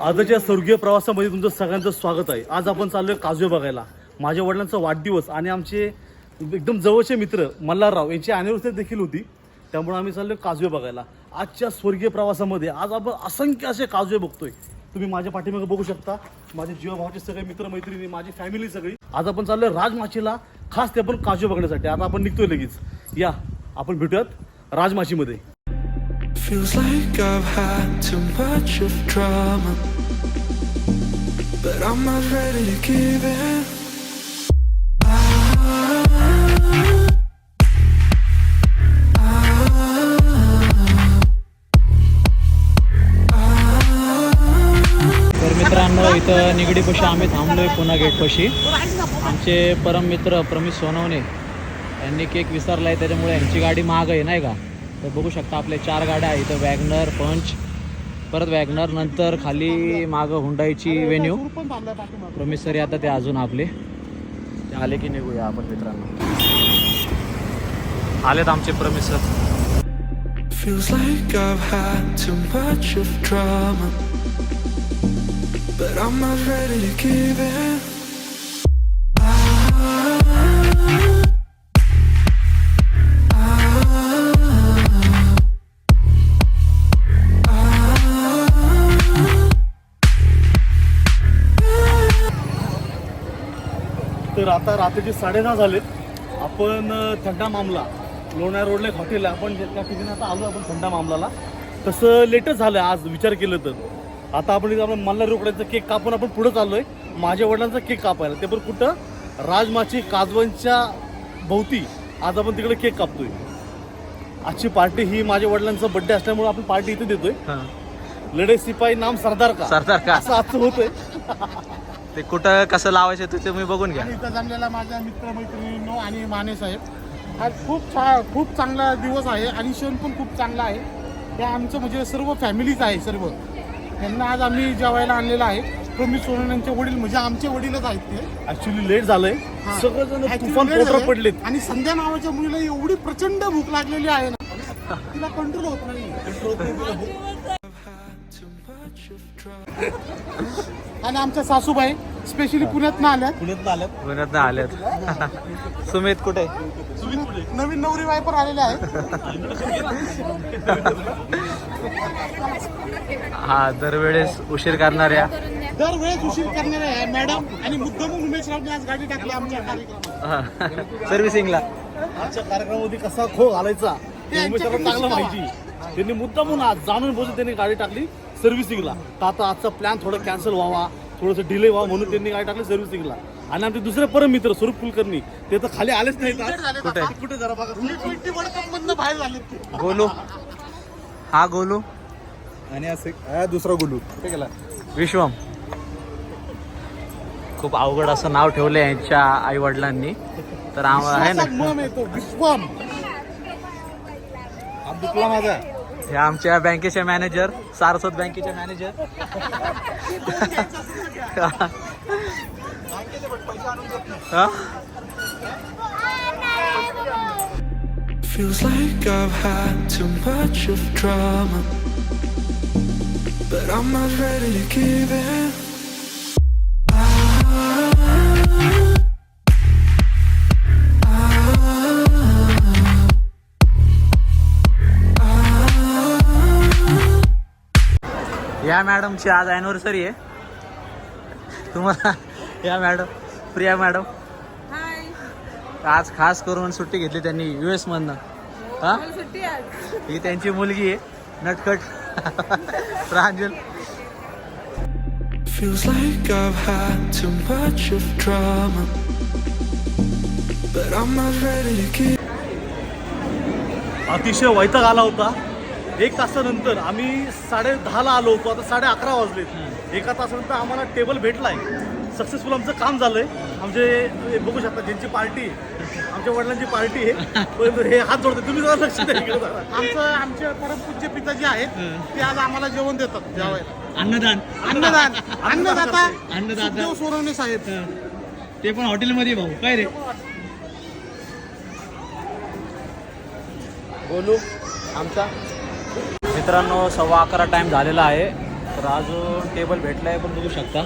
आजच्या स्वर्गीय प्रवासामध्ये तुमचं सगळ्यांचं स्वागत आहे. आज आपण चाललोय काजवे बघायला. माझ्या वडिलांचा वाढदिवस आणि आमचे एकदम जवळचे मित्र मल्हारराव यांची अनिव्हर्सरी देखील होती. त्यामुळे आम्ही चाललोय काजवे बघायला. आजच्या स्वर्गीय प्रवासामध्ये आज आपण असंख्य असे काजवे बघतोय. तुम्ही माझ्या पाठीमागे बघू शकता. माझे जीवाभावाचे सगळे मित्रमैत्रिणी माझी फॅमिली सगळी. आज आपण चाललोय राजमाचीला. खास ते आपण काजवे बघण्यासाठी. आता आपण निघतोय लगेच. या आपण भेटूयात राजमाचीमध्ये. Feels like I've had too much of drama. But I'm not ready to give in. मित्रांनो इथं निगडीपाशी आम्ही थांबलोय पुन्हा गेटपाशी आमचे परम मित्र प्रमित सोनवणे यांनी केक विसरलाय त्याच्यामुळे यांची गाडी महाग आहे नाही का तर बघू शकता आपले चार गाड्या आहेत. इथं वॅगनर पंच परत वॅगनर नंतर खाली मागं हुंडाईची वेन्यू प्रमिश सर आता ते अजून आपले. ते आले की निघूया आपण मित्रांनो. आलेत आमचे Pramish sir. Feels like I've had too much of drama. But I'm not ready to give in. आता रात्रीचे साडेदहा झालेत. आपण थंडा मामला लोणार रोडला एक हॉटेल आहे. आपण त्या ठिकाणी आता आलो आपण थंडा मामलाला. तसं लेटच झालं आज विचार केलं तर. आता आपण इथं आपण मल्हार रोकड्याचा केक कापून आपण पुढे चाललोय. माझ्या वडिलांचा केक कापायला. ते पण कुठं? राजमाची काजवांच्या भोवती. आज आपण तिकडे केक कापतोय. आजची पार्टी ही माझ्या वडिलांचा बर्थडे असल्यामुळे आपण पार्टी इथे देतोय. लढे सिपाही नाम सरदार का? सरदार का? असं आजचं होतंय. ते कुठं कसं लावायचं ते तुम्ही बघून घ्या. आणि इथं जमलेला माझ्या मित्रमैत्रिणींनो आणि माने साहेब आज खूप छान खूप चांगला दिवस आहे आणि सण पण खूप चांगला आहे. हे आमचं म्हणजे सर्व फॅमिलीच आहे सर्व. यांना आज आम्ही जेवायला आणलेलं आहे. प्रमित सोनन यांचे वडील म्हणजे आमचे वडीलच आहेत ते. ऍक्च्युली लेट झालंय. हा. सगळेजण Actually तुफान. पडलेत. आणि संध्या नावाच्या मुलीला एवढी प्रचंड भूक लागलेली आहे ना. तिला कंट्रोल होत नाही. आणि आमच्या सासूबाई स्पेशली पुण्यात आल्यात. पुण्यात आल्यात. पुण्यात आल्यात. सुमित कुठे? नवीन नवरी वायपर आलेले आहेत. हा दरवेळेस उशीर करणाऱ्या. दरवेळेस उशीर करणारे आहे मॅडम आणि मुद्दाम उमेश रावने आज गाडी टाकली आमच्या कार्यक्रमात. सर्व्हिसिंगला. आजच्या कार्यक्रमामध्ये कसा खो घालायचा हे उमेशला चांगलं माहिती? त्यांनी मुद्दा म्हणून आज जाणून बोलून त्यांनी गाडी टाकली. सर्व्हिसिंगला. तर आता आजचा प्लॅन थोडा कॅन्सल व्हावा थोडंसं डिले व्हावा म्हणून त्यांनी गाडी टाकली सर्व्हिसिंगला. आणि आमचे दुसरे परम मित्र स्वरूप कुलकर्णी ते तर खाली आलेच नाहीत. आज. कुठे? कुठे जरा बघा. ट्वेंटी वर्ल्ड कप मधनं बाहेर झाले ते. गोलू. हा गोलू. आणि असं दुसरा गुलू. कुठे गेला विश्वम. खूप अवघड असं नाव ठेवलं यांच्या आई वडिलांनी तर आम्हाला आहे ना विश्वम. दुखला माझा हे आमच्या बँकेचे मॅनेजर सारस्वत बँकेचे manager Feels like I've had too much of drama. But I'm not ready to give in. या मॅडमची आज अॅनिव्हर्सरी आहे. तुम्हाला या मॅडम प्रिया मॅडम. आज खास करून सुट्टी घेतली त्यांनी यू एस मधनं. हा? ही त्यांची मुलगी आहे नटखट. प्रांजल. Feels like I've had too much of drama. But I'm not ready to give. अतिशय वैताग आला होता. एक तासानंतर आम्ही साडे दहाला आलो होतो आता साडे अकरा वाजलेत. एका तासानंतर आम्हाला टेबल भेटलाय. सक्सेसफुल आमचं काम झालंय. आमचे बघू शकता ज्यांची पार्टी आहे आमच्या वडिलांची पार्टी आहे पण हे हात जोडते. तुम्ही जरा लक्ष. आमचं आमचे परमपूज्य पिताजी आहेत ते आज आम्हाला जेवण देतात जेवायला. अन्नदान. अन्नदान. अन्नदाता अन्नदाता. सोनवणे साहेब. ते पण हॉटेलमध्ये भाऊ. काय रे? बोलू आमचा. मित्रांनो सव्वा अकरा टाइम झालेला आहे. तर अजून टेबल भेटलाय पण बघू शकता.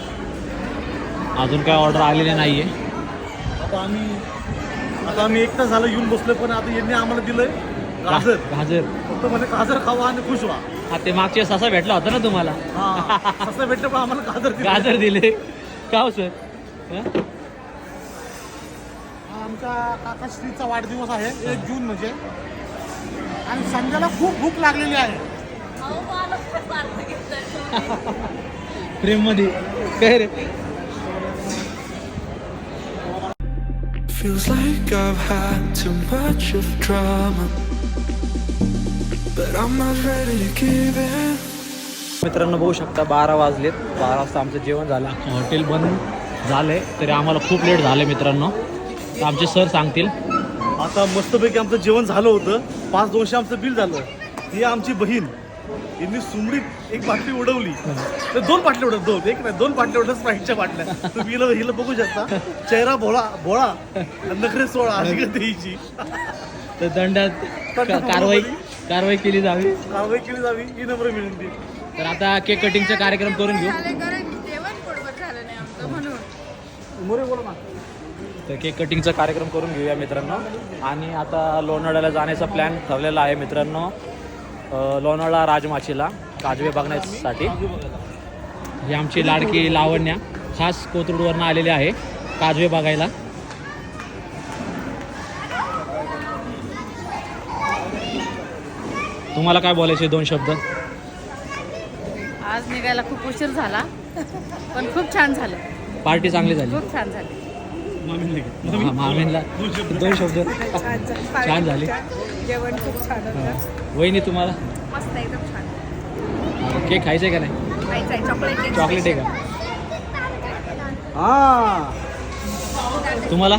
अजून काय ऑर्डर आलेली नाही आहे आता आम्ही आता आम्ही एक तास झालं येऊन बसलो पण आता यांनी आम्हाला दिलंय गाजर. गाजर. फक्त म्हणजे गाजर खावा आणि खुश व्हा. हा ते मागच्या असा भेटला होता ना तुम्हाला? हा असं भेटलं पण आम्हाला गाजर दिलं. गाजर दिले. का हो सर आमच्या काकाश्रीचा वाढदिवस आहे एक जून म्हणजे. आणि संध्याला खूप भूक लागलेली आहे. फ्रेममध्ये काय रे? Feels like I've had too much of drama. But I'm not ready to give in. मित्रांनो बघू शकता बारा वाजलेत. बारा वाजता आमचं जेवण झालं. हॉटेल बंद झालंय तरी आम्हाला खूप लेट झालं मित्रांनो. तर आमचे सर सांगतील. आता मस्तपैकी आमचं जेवण झालं होतं. पाच दोनशे आमचं बिल झालं. ही आमची बहीण. यांनी सुमडीत एक बाटली उडवली. तर दोन बाटल्या उडत दोन एक नाही दोन बाटल्या उडत स्प्राईटच्या बाटल्या. तुम्ही हिला हिला बघू शकता. चेहरा भोळा भोळा. नखरे सोळा अशी हिची तर दंडात कारवाई कारवाई केली जावी. कारवाई केली जावी ही नम्र विनंती. तर आता केक कटिंगचा कार्यक्रम करून घेऊ. झालं कारण जेवण पोटभर झालं नाही आमचं म्हणून. मोरे बोला ना. तर केक कटिंगचा कार्यक्रम करून घेऊया मित्रांनो. आणि आता लोणावळ्याला जाण्याचा प्लॅन ठरलेला आहे मित्रांनो. लोणावळा राजमाचीला काजवे बघण्यासाठी. ही आमची लाडकी लावण्या खास कोथरूडवरनं आलेली आहे काजवे बघायला. तुम्हाला काय बोलायचे दोन शब्द? आज निघायला खूप उशीर झाला पण खूप छान झालं. पार्टी चांगली झाली. खूप छान झाली. हा, दोन शब्द. छान झाली. जेवण खूप छान होतं वहिनी तुम्हाला? मस्त एकदम छान केक खायचं आहे का नाही? खायचं आहे चॉकलेट चॉकलेट आहे का? हा. तुम्हाला?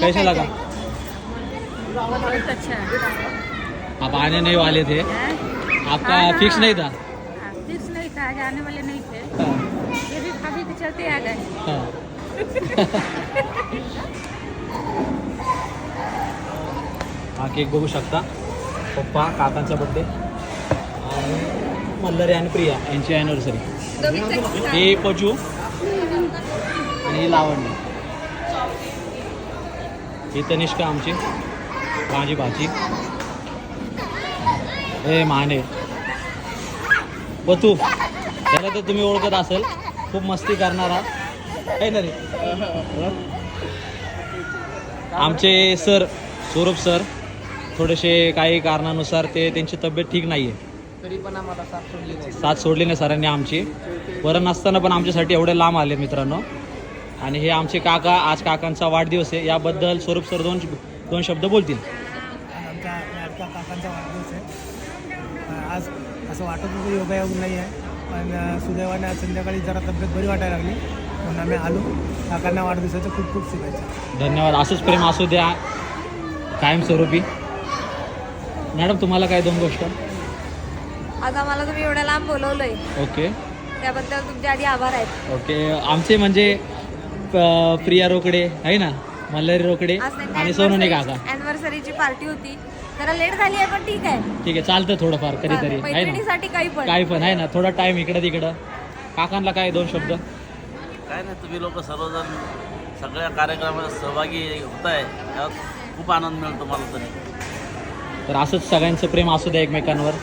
कैसा लगा बहुत अच्छा है आप आने नहीं वाले थे. आपका फिक्स नहीं था? फिक्स नहीं था आज आने वाले नहीं थे। हाँ, ये भी भाभी के चलते आ गए। हाँ. हा केक बघू शकता. पप्पा काकांचा बड्डे आणि मल्लरे आणि प्रिया यांची ॲनिव्हर्सरी हे पचू आणि ही लावणी ही तनिष्का आमची. माझी भाची ए माने बतू त्याला तर तुम्ही ओळखत असेल. खूप मस्ती करणारा. काही ना रे? आमचे सर सौरभ सर थोडेसे काही कारणानुसार ते त्यांची तब्येत ठीक नाही आहे तरी पण आम्हाला साथ सोडली नाही साथ सोडली नाही सरांनी आमची. बरं नसताना पण आमच्यासाठी एवढे लांब आले मित्रांनो. आणि हे आमचे काका आज काकांचा वाढदिवस आहे. याबद्दल स्वरूप सर दोन दोन शब्द बोलतील. आमच्या काकांचा वाढदिवस आहे. आज असं वाटत होतं योगायोग नाही आहे पण सुदैवाने आज संध्याकाळी जरा तब्येत बरी वाटायला लागली. म्हणून आम्ही आलो. काकांना वाढदिवसाच्या खूप खूप शुभेच्छा. धन्यवाद. असंच प्रेम असू द्या. कायमस्वरूपी. मॅडम तुम्हाला काय दोन गोष्ट? आज आम्हाला तुम्ही एवढ्या लांब बोलवलंय. ओके. त्याबद्दल तुमचे आधी आभार आहेत. ओके. आमचे म्हणजे प- प्रिया रोकडे आहे ना? मल्हारी रोकडे आज त्यांच्या आणि सोनोनी काका. अॅनिव्हर्सरीची पार्टी होती. जरा लेट झाली आहे पण ठीक आहे. ठीक आहे चालतं थोडंफार कधीतरी आहे ना? मैत्रिणीसाठी काही पण. काय पण आहे ना? थोडा टाइम इकडं तिकडं काकांना काय दोन शब्द? काय नाही तुम्ही लोक सर्वजण सगळ्या कार्यक्रमात सहभागी होत आहे त्यात खूप आनंद मिळतो मला तरी. तर असंच सगळ्यांचं प्रेम असू द्या एकमेकांवर.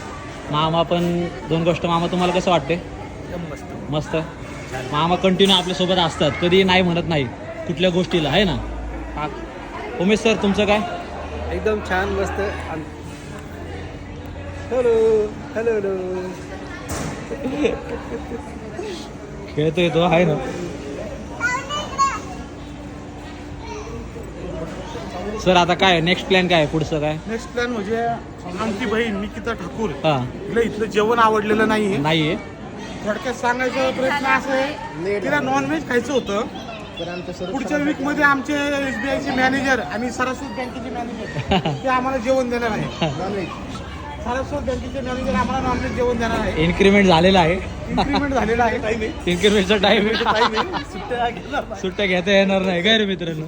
मामा पण दोन गोष्ट मामा तुम्हाला कसं वाटते मस्त. मामा कंटिन्यू आपल्यासोबत असतात. कधी नाही म्हणत नाही. कुठल्या गोष्टीला आहे ना? हा. उमेश सर तुमचं काय? एकदम छान मस्त. हॅलो हॅलो हॅलो खेळतोय तो आहे ना? सर आता काय नेक्स्ट प्लॅन काय पुढचं काय? नेक्स्ट प्लॅन म्हणजे आमची बहीण निकिता ठाकूर. हा. तिला इथलं जेवण आवडलेलं नाहीये. नाहीये. थोडक्यात सांगायचा प्रयत्न असं आहे तिला नॉनव्हेज खायचं होतं. पुढच्या वीकमध्ये आमचे एसबीआयचे मॅनेजर आणि सरस्वत बँकेचे मॅनेजर ते आम्हाला जेवण देणार आहे. सरस्वत बँकेचे मॅनेजर आम्हाला नॉनव्हेज जेवण देणार आहे. इन्क्रीमेंट झालेला आहे. इन्क्रीमेंट झालेला आहे. इन्क्रीमेंटचा टाइम सुट्ट्या घेता येणार नाही. काय रे मित्रांनो?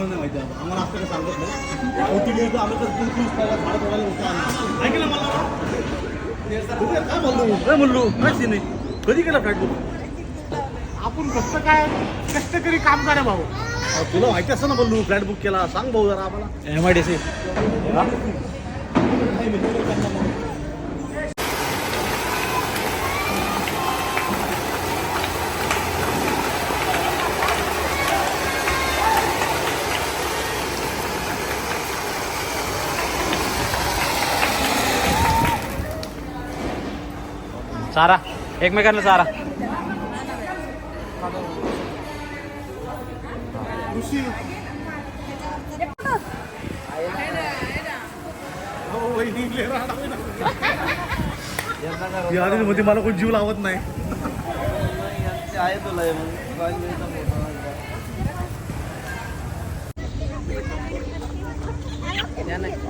आम्हाला नाही माहिती आहे. आम्हाला असं काही सांगत नाही. गेलं तर आम्ही तर दूध दूध खायला झाड तोडायला होतं आम्ही. ऐक ना मला. काय म्हणलो काय म्हणलो काय सीन आहे कधी केला फ्लॅट बुक आपण फक्त काय कष्टकरी काम करा भाऊ. तुला माहिती असं ना बोललो फ्लॅट बुक केला. सांग भाऊ जरा आम्हाला. एम आय डी सी चारा एकमेकांना चारा ऋषी मध्ये मला कोण जीव लावत नाही.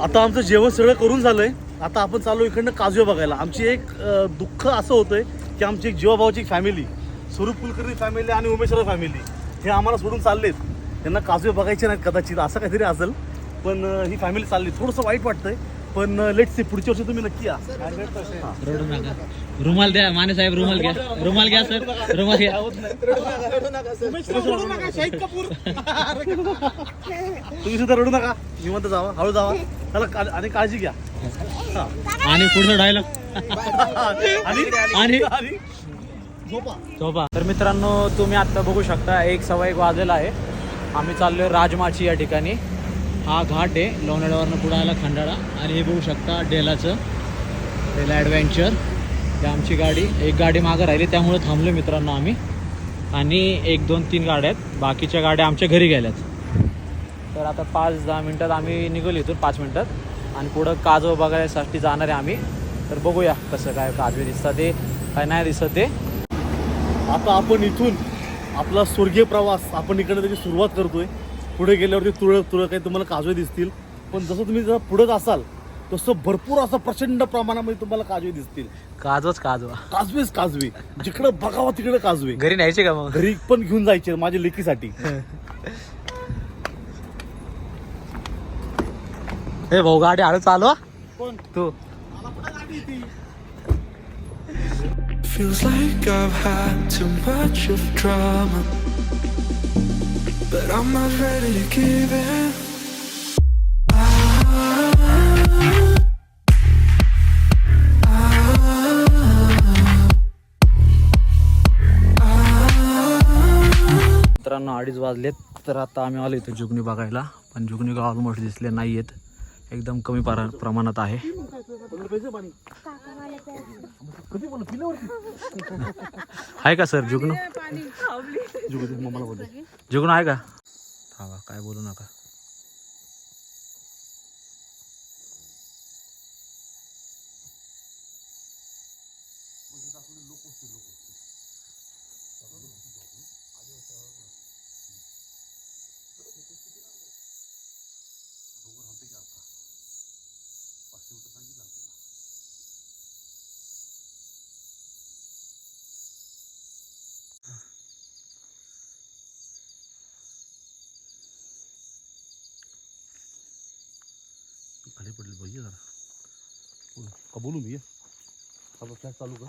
आता आमचं जेवण सगळं करून झालंय. आता आपण चालू इकडनं काजवे बघायला. आमची एक दुःख असं होतंय की आमची एक जीवाभावाची फॅमिली स्वरूप कुलकर्णी फॅमिली आणि उमेश्वर फॅमिली हे आम्हाला सोडून चाललेत. त्यांना काजवे बघायचे नाहीत कदाचित असं काहीतरी असेल. पण ही फॅमिली चालली. थोडंसं वाईट वाटतंय पण लेट सी पुढच्या वर्षी तुम्ही नक्की या. रडू नका रुमाल द्या माने साहेब रुमाल घ्या. रुमाल घ्या सर. रुमाल घ्या. तुम्ही सुद्धा रडू नका. निवांत जावा हळू जावा. त्याला आणि काळजी घ्या. आणि पुढचं डायलॉग आणि? झोपा. तर मित्रांनो तुम्ही आत्ता बघू शकता एक सव्वा एक वाजलेला आहे. आम्ही चाललोय राजमाची या ठिकाणी. हा घाट आहे लोणावळ्यावरनं पुढे आला खंडाळा. आणि हे बघू शकता डेलाचं डेला ॲडव्हेंचर ही आमची गाडी एक गाडी मागं राहिली त्यामुळे थांबलो मित्रांनो आम्ही. आणि एक दोन तीन गाड्या आहेत. बाकीच्या गाड्या आमच्या घरी गेल्यात. तर आता पाच दहा मिनटात आम्ही निघलो इथून पाच मिनटात. आणि पुढं काजव बघायसाठी जाणार आहे आम्ही. तर बघूया कसं काय काजवे दिसतात ते काय नाही दिसत ते. आता आपण इथून आपला स्वर्गीय प्रवास आपण इकडे त्याची सुरुवात करतोय. पुढे गेल्यावरती तुळक तुळक काही तुम्हाला काजवे दिसतील. पण जसं तुम्ही जर पुढे असाल तसं भरपूर असं प्रचंड प्रमाणामध्ये तुम्हाला काजवे दिसतील. काजवच काजवा. काजवेच काजवे. जिकडं बघावं तिकडे काजवे. घरी न्यायचे का मग? घरी पण घेऊन जायचे माझ्या लेकीसाठी. हे भाऊ गाडी हळू चालू हा. कोण तू Feels like I've had too much of drama. But I'm not ready to give in. मित्रांनो अडीच वाजलेत तर आता आम्ही आलो इथं जुगनी बघायला पण जुगनी गाव ऑलमोस्ट दिसले नाही आहेत एकदम कमी पारा प्रमाणात आहे. आहे का सर? जुगनू? जुगनू आहे का? थांबा काय बोलू नका खाली पडले भैया जरा. का बोलू भैया आता फ्लॅट चालू कर.